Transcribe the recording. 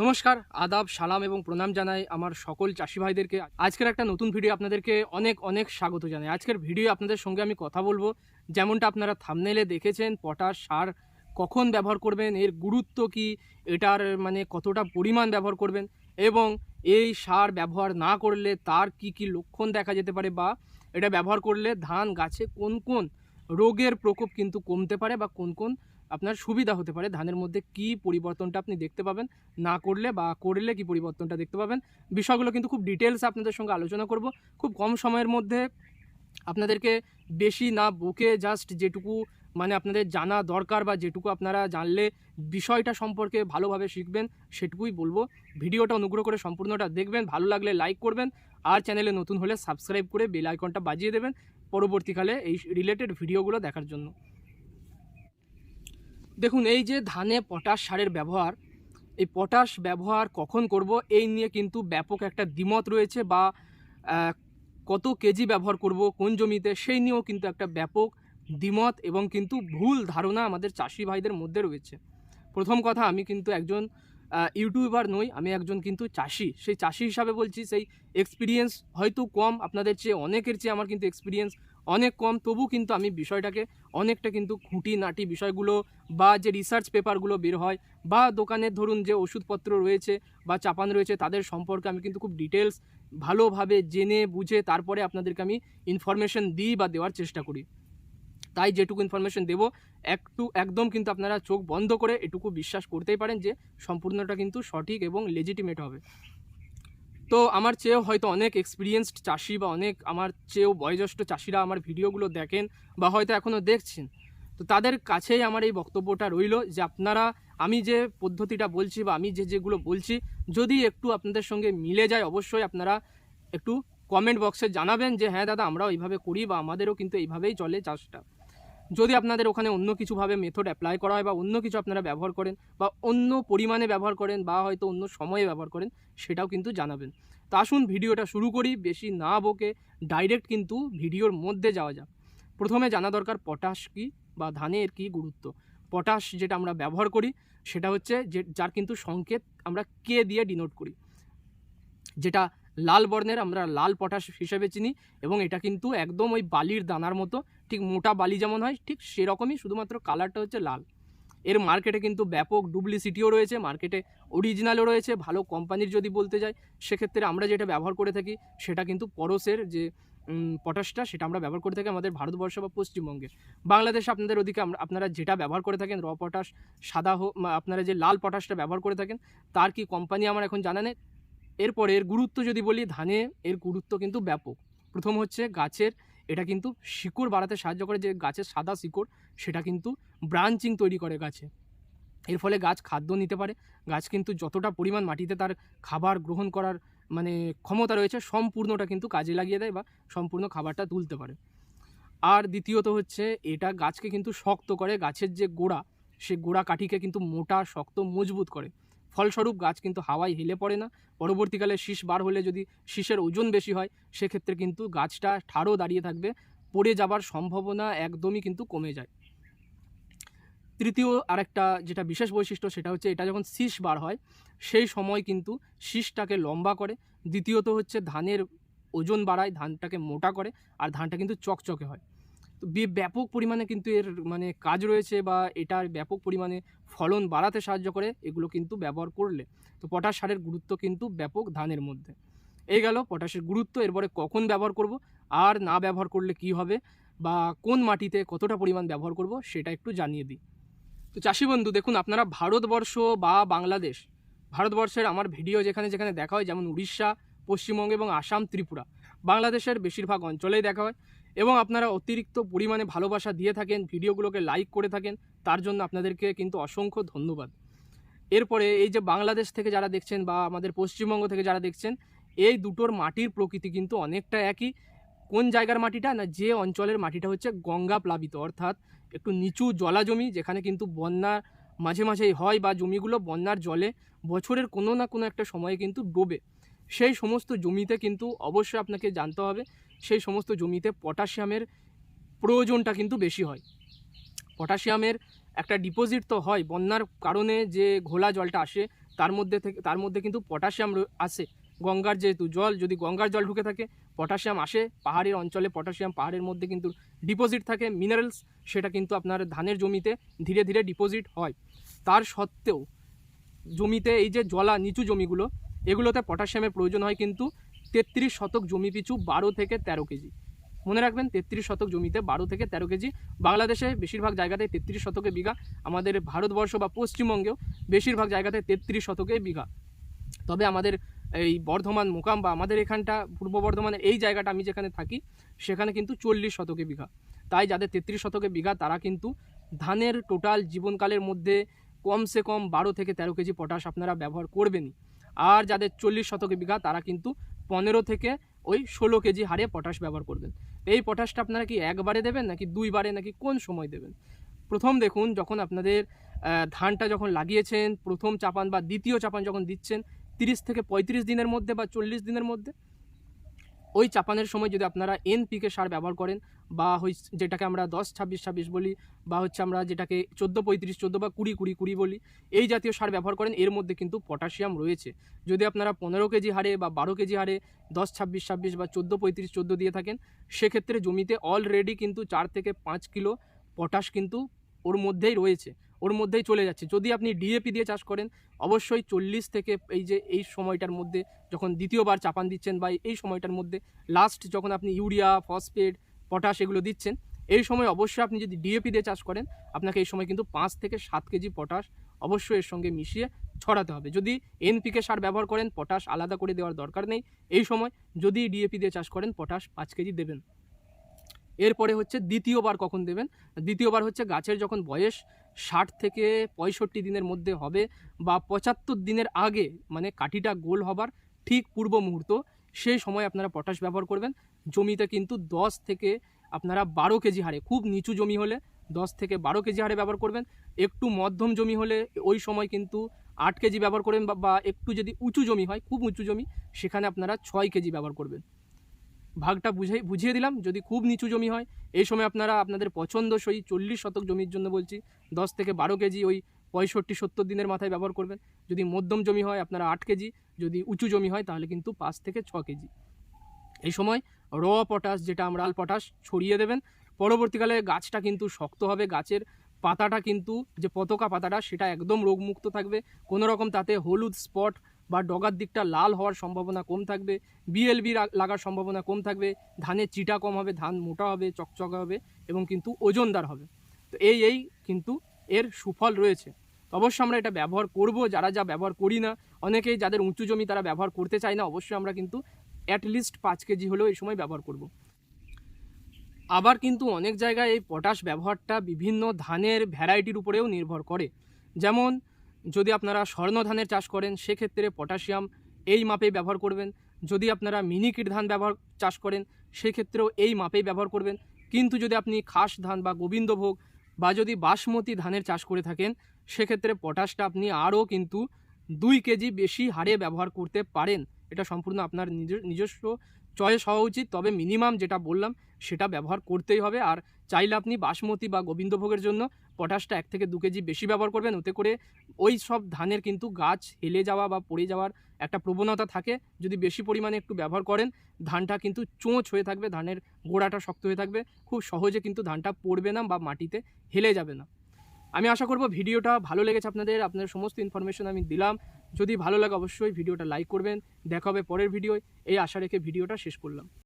নমস্কার, আদাব, সালাম এবং প্রণাম জানাই আমার সকল চাষি ভাইদেরকে। আজকের একটা নতুন ভিডিও আপনাদেরকে অনেক অনেক স্বাগত জানাই। আজকের ভিডিও আপনাদের সঙ্গে আমি কথা বলব। যেমনটা আপনারা থামনেলে দেখেছেন পটাশ সার কখন ব্যবহার করবেন, এর গুরুত্ব কি, এটার মানে কতটা পরিমাণ ব্যবহার করবেন এবং এই সার ব্যবহার না করলে তার কি কি লক্ষণ দেখা যেতে পারে বা এটা ব্যবহার করলে ধান গাছে কোন কোন রোগের প্রকোপ কিন্তু কমতে পারে বা কোন কোন আপনার সুবিধা হতে পারে ধানের মধ্যে কি পরিবর্তনটা আপনি দেখতে পাবেন, না করলে বা করলে কি পরিবর্তনটা দেখতে পাবেন, বিষয়গুলো কিন্তু খুব ডিটেলস আপনাদের সঙ্গে আলোচনা করব। খুব কম সময়ের মধ্যে আপনাদেরকে বেশি না বকে জাস্ট যেটুকু মানে আপনাদের জানা দরকার বা যেটুকু আপনারা জানলে বিষয়টা সম্পর্কে ভালোভাবে শিখবেন সেটুকুই বলব। ভিডিওটা অনুগ্রহ করে সম্পূর্ণটা দেখবেন, ভালো লাগলে লাইক করবেন আর চ্যানেলে নতুন হলে সাবস্ক্রাইব করে বেল আইকনটা বাজিয়ে দেবেন। পরবর্তীকালে এই রিলেটেড ভিডিওগুলো দেখার জন্য। দেখুন, এই যে ধানে পটাশ সারের ব্যবহার, এই পটাশ ব্যবহার কখন করব এই নিয়ে কিন্তু ব্যাপক একটা দ্বিমত রয়েছে বা কত কেজি ব্যবহার করব, কোন জমিতে, সেই নিয়েও কিন্তু একটা ব্যাপক দ্বিমত এবং কিন্তু ভুল ধারণা আমাদের চাষি ভাইদের মধ্যে রয়েছে। প্রথম কথা, আমি কিন্তু একজন ইউটিউবার নই, আমি একজন কিন্তু চাষি। সেই চাষি হিসাবে বলছি, সেই এক্সপিরিয়েন্স হয়তো কম, আপনাদের চেয়ে অনেকের চেয়ে আমার কিন্তু এক্সপিরিয়েন্স অনেক কম, তবু কিন্তু আমি বিষয়টাকে অনেকটা কিন্তু খুঁটি নাটি বিষয়গুলো বা যে রিসার্চ পেপারগুলো বের হয় বা দোকানের ধরুন যে ওষুধপত্র রয়েছে বা চাপান রয়েছে তাদের সম্পর্কে আমি কিন্তু খুব ডিটেলস ভালোভাবে জেনে বুঝে তারপরে আপনাদেরকে আমি ইনফরমেশন দিই বা দেওয়ার চেষ্টা করি। তাই যেটুকু ইনফরমেশন দেব, একটু একদম কিন্তু আপনারা চোখ বন্ধ করে এটুকু বিশ্বাস করতেই পারেন যে সম্পূর্ণটা কিন্তু সঠিক এবং লেজিটিমেট হবে। তো আমার চেয়েও হয়তো অনেক এক্সপিরিয়েন্সড চাষি বা অনেক আমার চেয়েও বয়োজ্যেষ্ঠ চাষিরা আমার ভিডিওগুলো দেখেন বা হয়তো এখনও দেখছেন। তো তাদের কাছেই আমার এই বক্তব্যটা রইল যে আপনারা, আমি যে পদ্ধতিটা বলছি বা আমি যে যেগুলো বলছি, যদি একটু আপনাদের সঙ্গে মিলে যায়, অবশ্যই আপনারা একটু কমেন্ট বক্সে জানাবেন যে হ্যাঁ দাদা, আমরাও এইভাবে করি বা আমাদেরও কিন্তু এইভাবেই চলে চাষটা। যদি আপনাদের ওখানে অন্য কিছুভাবে মেথড অ্যাপ্লাই করা হয় বা অন্য কিছু আপনারা ব্যবহার করেন বা অন্য পরিমাণে ব্যবহার করেন বা হয়তো অন্য সময়ে ব্যবহার করেন, সেটাও কিন্তু জানাবেন। তো আসুন ভিডিওটা শুরু করি, বেশি না বকে ডাইরেক্ট কিন্তু ভিডিওর মধ্যে যাওয়া যাক। প্রথমে জানা দরকার পটাশ কি বা ধানের কি গুরুত্ব। পটাশ যেটা আমরা ব্যবহার করি, সেটা হচ্ছে যে, যার কিন্তু সংকেত আমরা কে দিয়ে ডিনোট করি। যেটা লাল বর্ণের, আমরা লাল পটাশ হিসেবে চিনি এবং এটা কিন্তু একদম ওই বালির দানার মতো ঠিক মোটা বালি যেমন হয়, ঠিক সেরকমই শুধুমাত্র কালারটা হচ্ছে লাল। এর মার্কেটে কিন্তু ব্যাপক ডুপ্লিসিটিও রয়েছে মার্কেটে অরিজিনালও রয়েছে, ভালো কোম্পানির যদি বলতে যাই, সেক্ষেত্রে আমরা যেটা ব্যবহার করে থাকি, সেটা কিন্তু পরশের যে পটাশটা সেটা আমরা ব্যবহার করে থাকি আমাদের ভারতবর্ষ বা পশ্চিমবঙ্গে। বাংলাদেশে আপনাদের ওদিকে আমরা, আপনারা যেটা ব্যবহার করে থাকেন র পটাশ সাদা হোক আপনারা যে লাল পটাশটা ব্যবহার করে থাকেন, তার কি কোম্পানি আমার এখন জানা নেই। এরপরে এর গুরুত্ব যদি বলি, ধানে এর গুরুত্ব কিন্তু ব্যাপক। প্রথম হচ্ছে গাছের এটা কিন্তু শিকড় বাড়াতে সাহায্য করে যে গাছের সাদা শিকড়, সেটা কিন্তু ব্রাঞ্চিং তৈরি করে গাছে। এর ফলে গাছ খাদ্য নিতে পারে। গাছ কিন্তু যতটা পরিমাণ মাটিতে তার খাবার গ্রহণ করার মানে ক্ষমতা রয়েছে, সম্পূর্ণটা কিন্তু কাজে লাগিয়ে দেয় বা সম্পূর্ণ খাবারটা তুলতে পারে। আর দ্বিতীয়ত হচ্ছে, এটা গাছকে কিন্তু শক্ত করে, গাছের যে গোড়া, সে গোড়া কাঠিকে কিন্তু মোটা, শক্ত, মজবুত করে। ফলস্বরূপ গাছ কিন্তু হাওয়ায় হেলে পড়ে না। পরবর্তীকালে শীষ বার হলে যদি শীষের ওজন বেশি হয়, সেক্ষেত্রে কিন্তু গাছটা ঠাড়ো দাঁড়িয়ে থাকবে। পড়ে যাবার সম্ভাবনা একদমই কিন্তু কমে যায়। তৃতীয় আরেকটা যেটা বিশেষ বৈশিষ্ট্য, সেটা হচ্ছে এটা যখন শীষ বার হয়, সেই সময় কিন্তু শীষটাকে লম্বা করে। দ্বিতীয়ত হচ্ছে ধানের ওজন বাড়ায়, ধানটাকে মোটা করে, আর ধানটা কিন্তু চকচকে হয়। তো ব্যাপক পরিমাণে কিন্তু এর মানে কাজ রয়েছে বা এটার ব্যাপক পরিমাণে ফলন বাড়াতে সাহায্য করে, এগুলো কিন্তু ব্যবহার করলে। তো পটাশ সারের গুরুত্ব কিন্তু ব্যাপক ধানের মধ্যে। এই গেল পটাশের গুরুত্ব, এরপরে কখন ব্যবহার করব, আর না ব্যবহার করলে কি হবে, বা কোন মাটিতে কতটা পরিমাণ ব্যবহার করব, সেটা একটু জানিয়ে দিই। তো চাষি বন্ধু, দেখুন আপনারা ভারতবর্ষ বা বাংলাদেশ, ভারতবর্ষের আমার ভিডিও যেখানে যেখানে দেখা হয়, যেমন উড়িষ্যা, পশ্চিমবঙ্গ এবং আসাম, ত্রিপুরা, বাংলাদেশের বেশিরভাগ অঞ্চলেই দেখা হয়। এবং আপনারা অতিরিক্ত পরিমাণে ভালোবাসা দিয়ে থাকেন, ভিডিওগুলোকে লাইক করে থাকেন, তার জন্য আপনাদেরকে কিন্তু অসংখ্য ধন্যবাদ। এরপরে এই যে বাংলাদেশ থেকে যারা দেখছেন বা আমাদের পশ্চিমবঙ্গ থেকে যারা দেখছেন, এই দুটোর মাটির প্রকৃতি কিন্তু অনেকটা একই। কোন জায়গার মাটিটা না, যে অঞ্চলের মাটিটা হচ্ছে গঙ্গা প্লাবিত, অর্থাৎ একটু নিচু জলা জমি, যেখানে কিন্তু বন্যা মাঝে মাঝেই হয় বা জমিগুলো বন্যার জলে বছরের কোনো না কোনো একটা সময়ে কিন্তু ডোবে। সেই সমস্ত জমিতে কিন্তু অবশ্যই আপনাকে জানতে হবে সেই সমস্ত জমিতে পটাশিয়ামের প্রয়োজনটা কিন্তু বেশি হয়। পটাশিয়ামের একটা ডিপোজিট তো হয়, বন্যার কারণে যে ঘোলা জলটা আসে, তার মধ্যে থেকে, তার মধ্যে কিন্তু পটাশিয়াম আসে। গঙ্গার যেহেতু জল, যদি গঙ্গার জল ঢুকে থাকে, পটাশিয়াম আসে, পাহাড়ের অঞ্চলে পটাশিয়াম পাহাড়ের মধ্যে কিন্তু ডিপোজিট থাকে মিনারেলস সেটা কিন্তু আপনার ধানের জমিতে ধীরে ধীরে ডিপোজিট হয়। তার সত্ত্বেও, জমিতে এই যে জলা নিচু জমিগুলো, এগুলোতে পটাশিয়ামের প্রয়োজন হয় কিন্তু তেত্রিশ শতক জমি পিছু বারো থেকে তেরো কেজি। মনে রাখবেন, তেত্রিশ শতক জমিতে বারো থেকে তেরো কেজি। বাংলাদেশে বেশিরভাগ জায়গাতে তেত্রিশ শতকে বিঘা। আমাদের ভারতবর্ষ বা পশ্চিমবঙ্গেও বেশিরভাগ জায়গাতে তেত্রিশ শতকে বিঘা। তবে আমাদের এই বর্ধমান মোকাম বা আমাদের এখানটা, পূর্ব বর্ধমানের এই জায়গাটা আমি যেখানে থাকি, সেখানে কিন্তু চল্লিশ শতকে বিঘা। তাই যাদের তেত্রিশ শতকে বিঘা, তারা কিন্তু ধানের টোটাল জীবনকালের মধ্যে কমসে কম বারো থেকে তেরো কেজি পটাশ আপনারা ব্যবহার করবেনই। আর যাদের চল্লিশ শতকে বিঘা, তারা কিন্তু পনেরো থেকে ওই ষোলো কেজি হারে পটাশ ব্যবহার করবেন। এই পটাশটা আপনারা কি একবারে দেবেন, নাকি দুইবারে, নাকি কোন সময় দেবেন? প্রথম দেখুন, যখন আপনাদের ধানটা যখন লাগিয়েছেন, প্রথম চাপান বা দ্বিতীয় চাপান যখন দিচ্ছেন, তিরিশ থেকে পঁয়ত্রিশ দিনের মধ্যে বা চল্লিশ দিনের মধ্যে ওই চাপানের সময় যদি আপনারা এনপিকে সার ব্যবহার করেন বা হই যেটাকে আমরা দশ, ছাব্বিশ ছাব্বিশ বলি বা হচ্ছে আমরা যেটাকে চোদ্দ, পঁয়ত্রিশ, চোদ্দ বা কুড়ি কুড়ি কুড়ি বলি, এই জাতীয় সার ব্যবহার করেন, এর মধ্যে কিন্তু পটাশিয়াম রয়েছে। যদি আপনারা পনেরো কেজি হারে বা বারো কেজি হারে দশ, ছাব্বিশ ছাব্বিশ বা চোদ্দ, পঁয়ত্রিশ, চোদ্দ দিয়ে থাকেন, সেক্ষেত্রে জমিতে অলরেডি কিন্তু চার থেকে পাঁচ কিলো পটাশ কিন্তু ওর মধ্যেই রয়েছে, ওর মধ্যেই চলে যাচ্ছে। যদি আপনি ডিএপি দিয়ে চাষ করেন, অবশ্যই চল্লিশ থেকে এই যে, এই সময়টার মধ্যে যখন দ্বিতীয়বার চাপান দিচ্ছেন বা এই সময়টার মধ্যে লাস্ট যখন আপনি ইউরিয়া ফসফেট পটাশ এগুলো দিচ্ছেন, এই সময় অবশ্যই আপনি যদি ডিএপি দিয়ে চাষ করেন, আপনাকে এই সময় কিন্তু পাঁচ থেকে সাত কেজি পটাশ অবশ্যই এর সঙ্গে মিশিয়ে ছড়াতে হবে। যদি এনপিকে সার ব্যবহার করেন পটাশ আলাদা করে দেওয়ার দরকার নেই। এই সময় যদি ডিএপি দিয়ে চাষ করেন পটাশ পাঁচ কেজি দেবেন। এরপরে হচ্ছে দ্বিতীয়বার কখন দেবেন? দ্বিতীয়বার হচ্ছে গাছের যখন বয়স ষাট থেকে পঁয়ষট্টি দিনের মধ্যে হবে বা পঁচাত্তর দিনের আগে মানে কাঠিটা গোল হবার ঠিক পূর্ব মুহূর্ত, সেই সময় আপনারা পটাশ ব্যবহার করবেন। জমিতে কিন্তু দশ থেকে আপনারা বারো কেজি হারে খুব নিচু জমি হলে দশ থেকে বারো কেজি হারে ব্যবহার করবেন। একটু মধ্যম জমি হলে ওই সময় কিন্তু আট কেজি ব্যবহার করবেন বা- একটু যদি উঁচু জমি হয়, খুব উঁচু জমি, সেখানে আপনারা ছয় কেজি ব্যবহার করবেন। ভাগটা বুঝে বুঝিয়ে দিলাম। যদি খুব নিচু জমি হয়, এই সময় আপনারা আপনাদের পছন্দসই চল্লিশ শতক জমির জন্য বলছি, দশ থেকে বারো কেজি ওই পঁয়ষট্টি, সত্তর দিনের মাথায় ব্যবহার করবেন। যদি মধ্যম জমি হয়, আপনারা আট কেজি, যদি উঁচু জমি হয়, তাহলে কিন্তু পাঁচ থেকে ছ কেজি। এই সময় র পটাশ, যেটা আমরা আল পটাশ, ছড়িয়ে দেবেন। পরবর্তীকালে গাছটা কিন্তু শক্ত হবে, গাছের পাতাটা কিন্তু, যে পতাকা পাতাটা, সেটা একদম রোগমুক্ত থাকবে। কোনো রকম তাতে হলুদ স্পট বা ডগার দিকটা লাল হওয়ার সম্ভাবনা কম থাকবে বিএলবি লাগার সম্ভাবনা কম থাকবে, ধানের চিটা কম হবে, ধান মোটা হবে, চকচকা হবে এবং কিন্তু ওজনদার হবে। তো এই এই কিন্তু এর সুফল রয়েছে। অবশ্যই আমরা এটা ব্যবহার করব, যারা যা ব্যবহার করি না, অনেকেই যাদের উঁচু জমি তারা ব্যবহার করতে চায় না, অবশ্যই আমরা কিন্তু অ্যাটলিস্ট পাঁচ কেজি হলেও এই সময় ব্যবহার করব। আবার কিন্তু অনেক জায়গায় এই পটাশ ব্যবহারটা বিভিন্ন ধানের ভ্যারাইটির উপরেও নির্ভর করে। যেমন যদি আপনারা স্বর্ণ ধানের চাষ করেন, সেক্ষেত্রে পটাশিয়াম এই মাপেই ব্যবহার করবেন। যদি আপনারা মিনিকিট ধান ব্যবহার, চাষ করেন, সেক্ষেত্রেও এই মাপেই ব্যবহার করবেন। কিন্তু যদি আপনি খাস ধান বা গোবিন্দভোগ বা যদি বাসমতি ধানের চাষ করে থাকেন, সেক্ষেত্রে পটাশটা আপনি আরও কিন্তু দুই কেজি বেশি হারে ব্যবহার করতে পারেন। এটা সম্পূর্ণ আপনার নিজ- নিজস্ব চয়েস হওয়া উচিত। তবে মিনিমাম যেটা বললাম, সেটা ব্যবহার করতেই হবে। আর চাইলে আপনি বাসমতি বা গোবিন্দভোগের জন্য পটাশটা এক থেকে দু কেজি বেশি ব্যবহার করবেন, ওতে করে ওই সব ধানের কিন্তু গাছ হেলে যাওয়া বা পড়ে যাওয়ার একটা প্রবণতা থাকে। যদি বেশি পরিমাণে একটু ব্যবহার করেন, ধানটা কিন্তু চোঁচ হয়ে থাকবে, ধানের গোড়াটা শক্ত হয়ে থাকবে, খুব সহজে কিন্তু ধানটা পড়বে না বা মাটিতে হেলে যাবে না। আমি আশা করব ভিডিওটা ভালো লেগেছে আপনাদের আপনাদের সমস্ত ইনফরমেশন আমি দিলাম। যদি ভালো লাগে অবশ্যই ভিডিওটা লাইক করবেন। দেখা হবে পরের ভিডিও এই আশা রেখে ভিডিওটা শেষ করলাম।